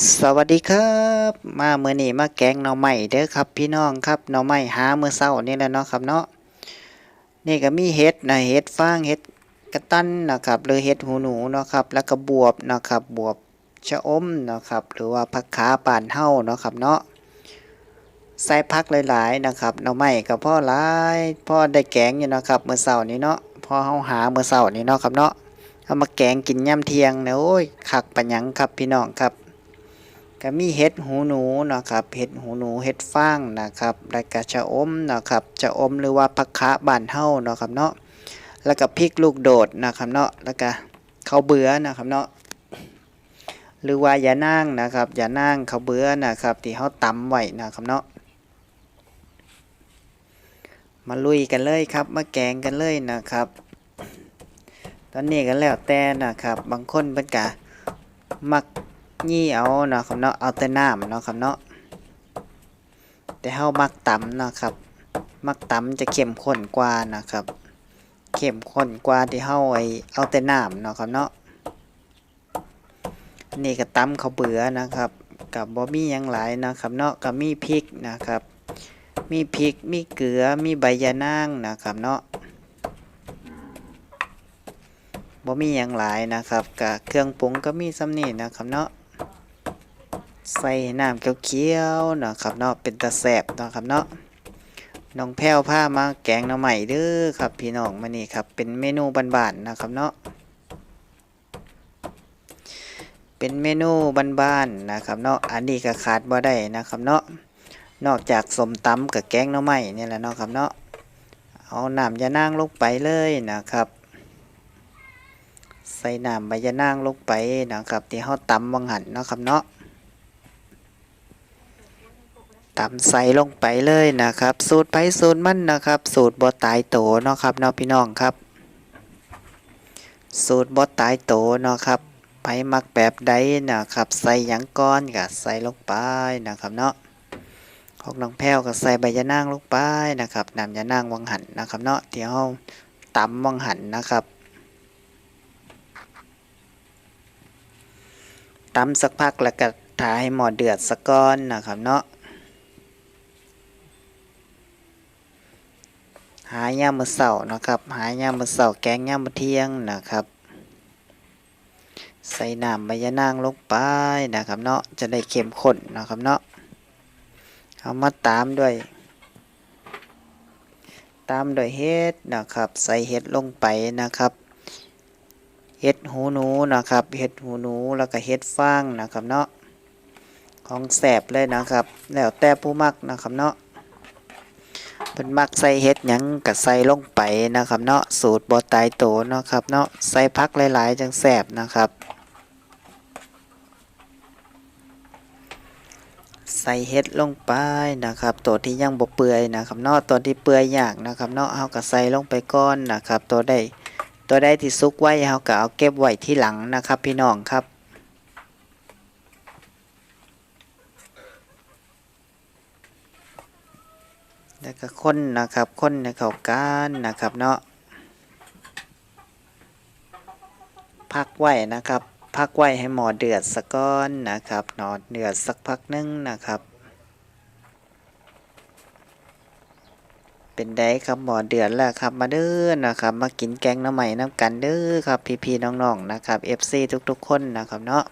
สวัสดีครับ มาเมื่อนี้มาแกงหน่อไม้เด้อครับ พี่น้องครับหน่อไม้หาเมื่อเช้านี่แหละเนาะครับเนาะนี่ก็มีเห็ดนะเห็ดฟางเห็ดกระตันนะครับหรือเห็ดหูหนูเนาะครับแล้วก็บวบนะครับบวบชะอมนะครับหรือว่าผักขาป่านเห่าเนาะครับเนาะใส่ผักหลายๆนะครับหน่อไม้ก็พ่อหลายพ่อได้แกงอยู่นะครับเมื่อเช้านี้เนาะพ่อเฮาหาเมื่อเช้านี้เนาะครับเนาะเอามาแกงกินย่ำเทียงเนี่ยโอ้ยคักปะหยังครับพี่น้องครับ ก็มีเห็ดหูหนูนะครับเห็ดหูหนูเห็ดฟางนะครับแล้วก็ชะอมนะครับชะอมหรือว่าผักคะบ้านเฮานะครับเนาะแล้วก็พริกลูกโดดนะครับเนาะแล้วก็ข้าวเบื่อนะครับเนาะหรือว่ายานางนะครับยานางข้าวเบื่อนะครับที่เฮาตำไว้นะครับเนาะมาลุยกันเลยครับ มาแกงกันเลยนะครับ ตอนนี้ก็แล้วแต่นะครับ บางคนเป็นกะมัก ยี่เอาเนาะครับเนาะเอาแต่น้ำเนาะครับเนาะแต่เฮามักตำเนาะครับ มักตำจะเข้มข้นกว่านะครับเข้มข้นกว่าที่เฮาไอเอาแต่น้ำเนาะครับเนาะนี่ก็ตำข้าวเบื่อนะครับ กับบ่มีหยังหลายนะครับเนาะก็มีพริกนะครับ มีพริกมีเกลือมีใบยะนางนะครับเนาะบ่มีหยังหลายนะครับกับเครื่องปรุงก็มีซ้ำนี่นะครับเนาะ ใส่น้ำเขียวๆนะครับเนาะเป็นตะแสบเนาะครับเนาะน้องแพ้วผ้ามาแกงหน่อใหม่เด้อครับพี่น้องมานี่ครับเป็นเมนูบานๆนะครับเนาะเป็นเมนูบ้านๆนะครับเนาะอันนี้ก็ขาดบ่ได้นะครับเนาะนอกจากสมตำกับแกงหน่อใหม่นี่แหละเนาะครับเนาะเอาน้ำยานางลงไปเลยนะครับ ใส่น้ำใบยานางลงไปนะครับที่เขาตำวังหันเนาะครับเนาะ ตำใส่ลงไปเลยนะครับ สูตรไผสูตรมันนะครับ สูตรบ่ตายโตเนาะครับเนาะพี่น้องครับ สูตรบ่ตายโตเนาะครับไผมักแบบใดนะครับ ใส่หยังก้อนก็ใส่ลงไปนะครับเนาะของน้องแพ้วก็ใส่ใบยะนางลงไปนะครับนำยะนางวังหันนะครับเนาะที่เฮาตำวังหันนะครับตำสักพักแล้วก็ถ่ายให้หมอเดือดสักก้อนนะครับเนาะ หายามมือเสาร์นะครับ หายามมือเสาร์แกงยามมือเที่ยงนะครับ ใส่น้ำใบยะนางลงไปนะครับเนาะจะได้เข้มข้นนะครับเนาะเอามาตามด้วย ตามด้วยเห็ดนะครับ ใส่เห็ดลงไปนะครับเห็ดหูหนูนะครับเห็ดหูหนูแล้วก็เห็ดฟางนะครับเนาะของแสบเลยนะครับ แล้วแต่ผู้มักนะครับเนาะ เป็นมักใส่เห็ดหยังกับใส่ลงไปนะครับ เนาะสูตรบอตายโตเนาะครับเนาะใส่พักหลายๆจังแสบนะครับ ใส่เห็ดลงไปนะครับ ตัวที่ยังบ่เปื่อยนะครับเนาะตัวที่เปื่อยยากนะครับเนาะเฮาก็ใส่ลงไปก่อนนะครับ ตัวใดตัวใดที่ซุกไว้เฮาก็เอาเก็บไว้ที่หลังนะครับ พี่น้องครับ แล้วก็คนนะครับคนในเขาการนะครับเนาะพักไว้นะครับ พักไว้ให้หมอเดือดสักก้อนนะครับหนอเดือดสักพักนึงนะครับ เป็นได้ครับหมอเดือดแล้วครับมาเด้อนะครับ มากินแกงน้ำใหม่น้ำกันเด้อครับพี่ๆน้องๆนะครับ FC ทุกๆ คนนะครับเนาะ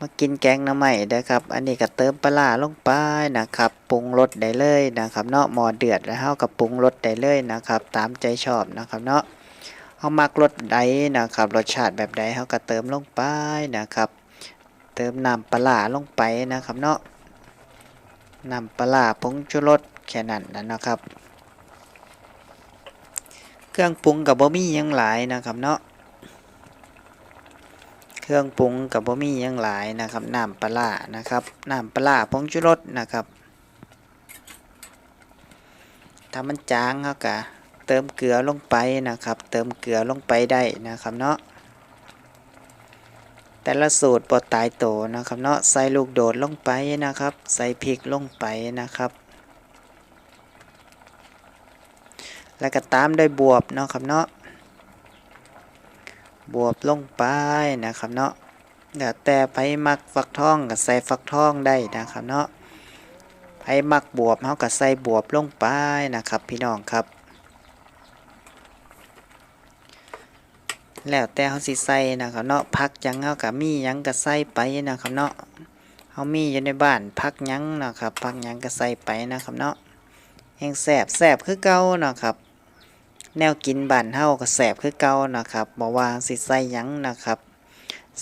มากินแกงน้ำใหม่ได้ครับ อันนี้ก็เติมปลาร้าลงไปนะครับ ปรุงรสได้เลยนะครับ เนาะหมอเดือดแล้วเฮากับปรุงรสได้เลยนะครับ ตามใจชอบนะครับเนาะเฮามักรสใดนะครับ รสชาติแบบใดเฮาก็เติมลงไปนะครับ เติมน้ำปลาร้าลงไปนะครับเนาะน้ำปลาร้าผงชูรสแค่นั้นนะครับ เครื่องปรุงกับบ่มีหยังหลายนะครับเนาะ เครื่องปรุงกับบ่มีหยังหลายนะครับน้ำปลานะครับน้ำปลาร้าผงชูรสนะครับถ้ามันจางเขาก็เติมเกลือลงไปนะครับ เติมเกลือลงไปได้นะครับเนาะแต่ละสูตรปอตายโตนะครับเนาะใส่ลูกโดดลงไปนะครับ ใส่พริกลงไปนะครับ แล้วก็ตามด้วยบวบเนาะครับเนาะ บวบลงไปนะครับเนาะแล้วแต่ไผมักฟักทองก็ใส่ฟักทองได้นะครับเนาะไผมักบวบเฮาก็ใส่บวบลงไปนะครับ พี่น้องครับ แล้วแต่เฮาสิใส่นะครับเนาะผักยังเฮาก็มียังก็ใส่ไปนะครับเนาะเฮามีอยู่ในบ้านผักยังนะครับผักยังก็ใส่ไปนะครับเนาะแห้งแซ่บแซ่บคือเก่านะครับ แนวกินบ้านเฮาก็แซ่บคือเก่านะครับบ่ว่าสิใส่หยังนะครับ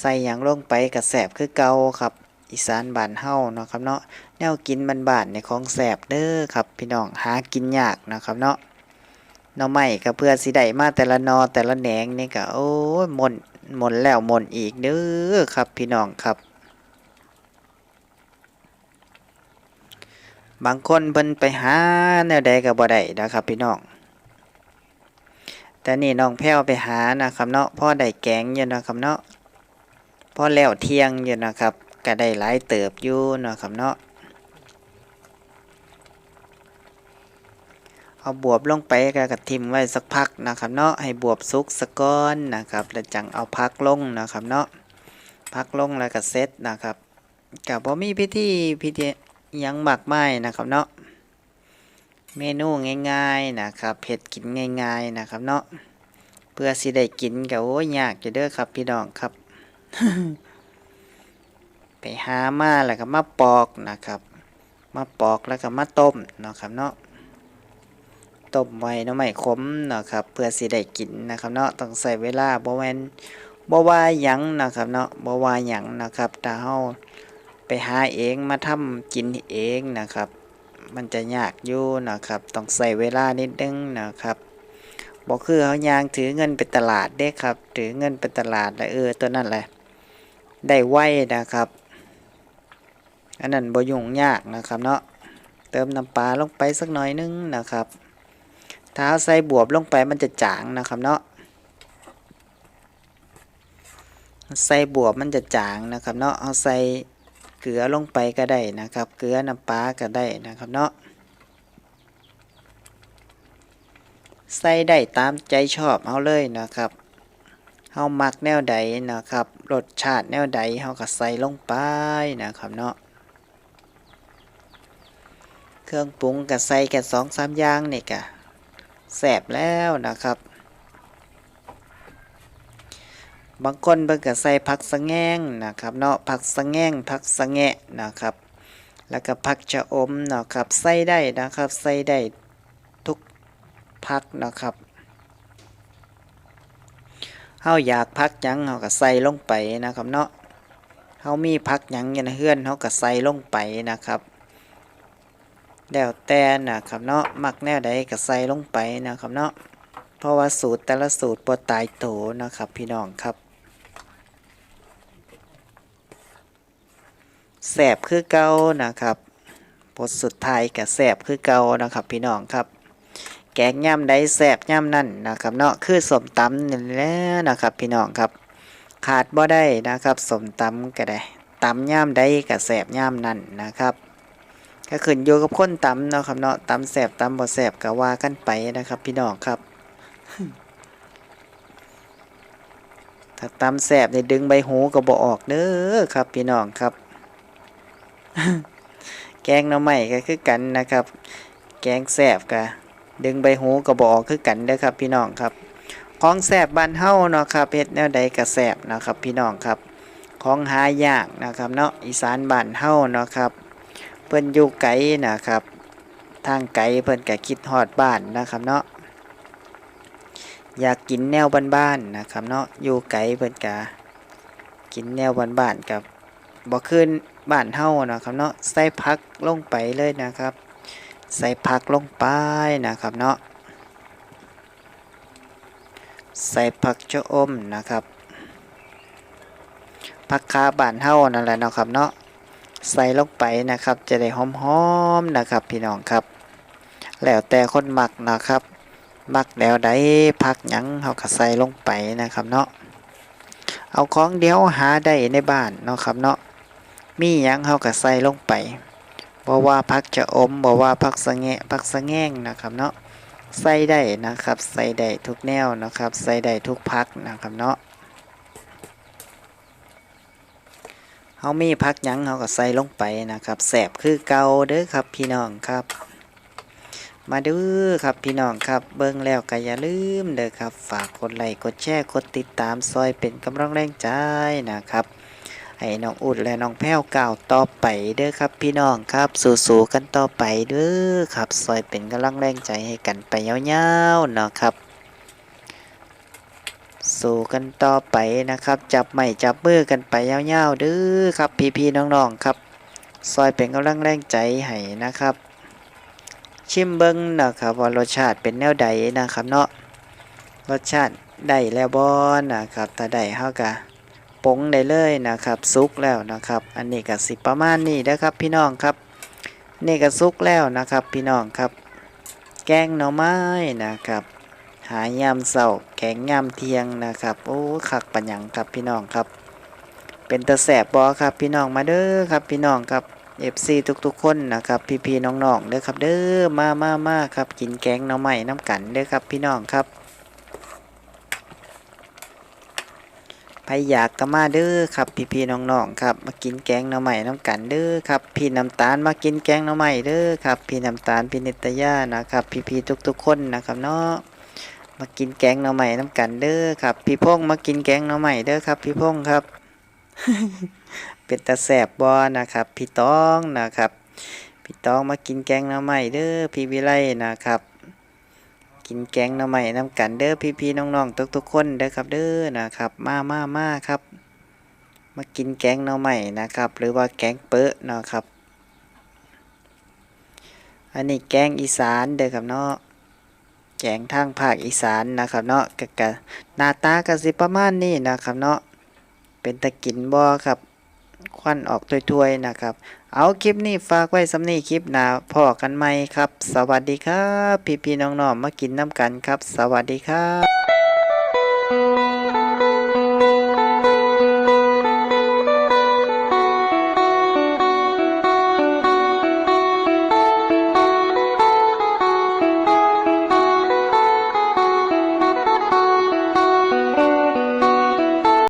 ใส่หยังลงไปก็แซ่บคือเก่าครับ อีสานบ้านเฮาเนาะครับเนาะแนวกินบ้านๆในของแซ่บเด้อครับพี่น้องหากินยากนะครับเนาะหน่อไม้ก็เพื่อสิได้มาแต่ละนอแต่ละแหนงนี่ก็โอ้ยหมนหมนแล้วหมนอีกเด้อครับพี่น้องครับบางคนเพิ่นไปหาแนวใดก็บ่ได้นะครับพี่น้อง แต่นี่น้องแพ้วไปหานะครับเนาะพ่อได้แกงอยู่นะครับเนาะพ่อแล้วเที่ยงอยู่นะครับก็ได้หลายเติบอยู่นะครับเนาะเอาบวบลงไปกับกระทิมไว้สักพักนะครับเนาะให้บวบสุกสะก้อนนะครับแล้วจังเอาพักลงนะครับเนาะพักลงแล้วก็เซตนะครับกับพอมีพิธีพิธียังหมากไมายนะครับเนาะ เมนูง่ายๆนะครับเผ็ดกินง่าย ๆนะครับ เนาะเพื่อสิได้กินกับโอ้ยยากจะเด้อครับพี่น้องครับ ไปหามาแล้วก็มาปอกนะครับ มาปอกแล้วก็มาต้มเนาะครับเนาะต้มไว้เนาะไม่ขมเนาะครับ เพื่อสิได้กินนะครับ เนาะต้องใส่เวลาบ่แม่นบ่ว่าหยังนะครับเนาะบ่ว่าหยังนะครับถ้าเฮาไปหาเองมาทำกินเองนะครับ มันจะยากอยู่นะครับ ต้องใส่เวลานิดนึงนะครับบ่คือเฮายางถือเงินไปตลาดเด้ครับ ถือเงินไปตลาดแล้วเออตัวนั้นแหละ ได้ไวนะครับ อันนั้นบ่ยุ่งยากนะครับเนาะ เติมน้ำปลาลงไปสักหน่อยนึงนะครับถ้าใส่บวบลงไปมันจะจางนะครับเนาะใส่บวบมันจะจางนะครับเนาะเอาใส่ เกลือลงไปก็ได้นะครับ เกลือน้ำปลาก็ได้นะครับเนาะใส่ได้ตามใจชอบเอาเลยนะครับเฮามักแนวใดนะครับรสชาติแนวใดเฮาก็ใส่ลงไปนะครับเนาะเครื่องปรุงก็ใส่แค่สองสามอย่างนี่กะแสบแล้วนะครับ บางคนเพิ่งก็ใส่ผักสะแง่งนะครับเนาะผักสะแง่งผักสะแงะนะครับ แล้วก็ผักชะอมนะครับใส่ได้นะครับใส่ได้ทุกผักนะครับเฮาอยากผักยังเฮาก็ใส่ลงไปนะครับเนาะเฮามีผักยังยู่ในเฮือนเฮาก็ใส่ลงไปนะครับแล้วแต่นะครับเนาะมักแนวใดก็ใส่ลงไปนะครับเนาะเพราะว่าสูตรแต่ละสูตรบ่ตายโตนะครับพี่น้องครับ แสบคือเก่านะครับบทสุดท้ายก็แสบคือเก่านะครับพี่น้องครับ แกงย่ำใดแสบย่ำนั่นนะครับเนาะคือสมตำนี่แหละนะครับพี่น้องครับ ขาดบ่ได้นะครับสมตำก็ได้ตำย่ำใดก็แสบย่ำนั่นนะครับก็ขึ้นอยู่กับคนตำเนาะครับเนาะตำแสบตำบ่แสบก็ว่ากันไปนะครับ พี่น้องครับถ้าตำแสบในดึงใบหูก็บ่ออกเด้อครับ พี่น้องครับ แกงหน่อไม้ก็คือกันนะครับ แกงแสบก็ดึงใบหูก็บ่อกคือกันเด้อครับพี่น้องครับ ของแสบบ้านเฮาเนาะครับเฮ็ดแนวใดก็แสบนะครับพี่น้องครับ ของหายากนะครับเนาะอีสานบ้านเฮาเนาะครับ เพิ่นอยู่ไกลนะครับ ทางไกลเพิ่นก็คิดฮอดบ้านนะครับเนาะอยากกินแนวบ้านๆนะครับเนาะอยู่ไกลเพิ่นก็กินแนวบ้านๆกับบ่ขึ้น บ้านเฮานะครับเนาะใส่ผักลงไปเลยนะครับ ใส่ผักลงไปนะครับเนาะใส่ผักชะอมนะครับผักคาบ้านเฮานั่นแหละเนาะครับเนาะใส่ลงไปนะครับ จะได้หอมๆนะครับ พี่น้องครับ แล้วแต่คนหมักนะครับมักแล้วได้พักหยังเขาก็ใส่ลงไปนะครับเนาะเอาของเดียวหาได้ในบ้านเนาะครับเนาะ มีหยังเขาก็ใส่ลงไปบอกว่าพักจะอมบอกว่าพักสะแงะพักสะแง่งนะครับเนาะใส่ได้นะครับ ใส่ได้ทุกแนวนะครับ ใส่ได้ทุกพักนะครับเนาะามีพักหยังเฮาก็ใส่ลงไปนะครับแสบคือเก่าเด้อครับพี่น้องครับมาดูครับพี่น้องครับเบิ่งแล้วก็อย่าลืมเด้อครับ ฝากกดไลค์กดแชร์กดติดตามซอยเป็นกำลังแรงใจนะครับ ให้น้องอุดและน้องแพ้วก้าวต่อไปเด้อครับพี่น้องครับสู้ๆกันต่อไปเด้อครับซอยเป็นกำลังแรงใจให้กันไปยาวๆเนาะครับสู้กันต่อไปนะครับ จับไม่จับมือกันไปยาวๆเด้อครับพี่ๆน้องๆครับซอยเป็นกำลังแรงใจให้นะครับ ชิมเบิ้งนะครับว่ารสชาติเป็นแนวใดนะครับเนาะรสชาติได้แล้วบ่นะครับถ้าได้เฮากะ ปงได้เลยนะครับสุกแล้วนะครับ อันนี้ก็สิประมาณนี้นะครับ พี่น้องครับนี่ก็สุกแล้วนะครับ พี่น้องครับ แกงหน่อไม้นะครับ หายามเสาแกงยามเทียงนะครับโอ้คักปัญญังครับพี่น้องครับ เป็นตะแสบบอครับพี่น้องมาเด้อครับพี่น้องครับ FC ทุกๆ คนนะครับ พี่ๆน้องๆเด้อครับ เด้อมามามาครับ กินแกงหน่อไม้น้ำกันเด้อครับพี่น้องครับ ใครอยากก็มาเด้อครับ พี่ๆน้องๆครับ มากินแกงหน่อไม้น้ำกันเด้อครับ พี่น้ำตาลมากินแกงหน่อไม้เด้อครับ พี่น้ำตาลพี่นิตยานะครับ พี่ๆทุกๆคนนะครับเนาะมากินแกงหน่อไม้น้ำกันเด้อครับ พี่พงษ์มากินแกงหน่อไม้เด้อครับ พี่พงษ์ครับ เป็นตาแสบบอนะครับ พี่ต้องนะครับ พี่ต้องมากินแกงหน่อไม้เด้อพี่วิไลนะครับ กินแกงหน่อไม้น้ำกันเด้อพี่ๆน้องๆทุกๆคนเด้อครับเด้อนะครับ มามามาครับ มากินแกงหน่อไม้นะครับ หรือว่าแกงเปอะนะครับ อันนี้แกงอีสานเด้อครับเนาะแกงทางภาคอีสานนะครับเนาะกะกะหน้าตากะสิประมาณนี้นะครับเนาะเป็นตะกินบ่อครับควันออกถ้วยๆนะครับ เอาคลิปนี้ฝากไว้สำนีคลิปหนาพอกันไหมครับ สวัสดีครับ พี่พี่น้องๆมากินน้ำกันครับ สวัสดีครับ